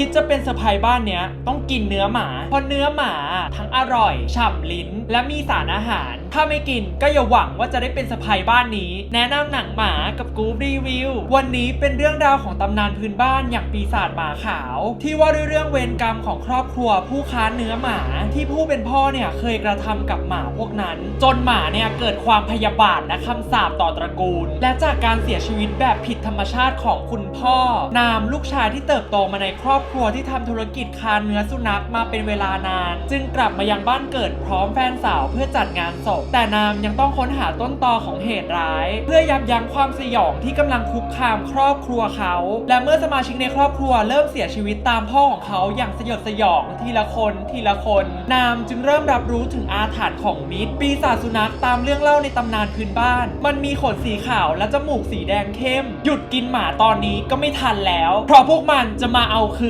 คิดจะเป็นสะพายบ้านเนี้ยต้องกินเนื้อหมา เพราะเนื้อหมาทั้งอร่อยฉ่ำลิ้น และมีสารอาหาร ถ้าไม่กินก็อย่าหวังว่าจะได้เป็นสะพายบ้านนี้ แนะนำหนังหมากับกู๊ปรีวิว วันนี้เป็นเรื่องราวของตำนานพื้นบ้านอย่างปีศาจหมาขาว ที่ว่าด้วยเรื่องเวรกรรมของครอบครัวผู้ค้าเนื้อหมา ที่ผู้เป็นพ่อเนี่ยเคยกระทำกับหมาพวกนั้น จนหมาเนี่ยเกิดความพยาบาทและคำสาปต่อตระกูล และจากการเสียชีวิตแบบผิดธรรมชาติของคุณพ่อ นามลูกชายที่เติบโตมาในครอบครัวที่ทำธุรกิจค้าเนื้อสุนัขมาเป็นเวลานาน จึงกลับมายังบ้านเกิดพร้อมแฟนสาวเพื่อจัดงานศพ แต่นามยังต้องค้นหาต้นตอของเหตุร้าย เพื่อยับยั้งความสยองที่กำลังคุกคามครอบครัวเขา และเมื่อสมาชิกในครอบครัวเริ่มเสียชีวิตตามพ่อของเขาอย่างสยดสยองทีละคนทีละคน นามจึงเริ่มรับรู้ถึงอาถรรพ์ของมิตรปีศาจสุนัขตามเรื่องเล่าในตำนานพื้นบ้าน มันมีขนสีขาวและจมูกสีแดงเข้ม หยุดกินหมาตอนนี้ก็ไม่ทันแล้ว เพราะพวกมันจะมาเอาคืน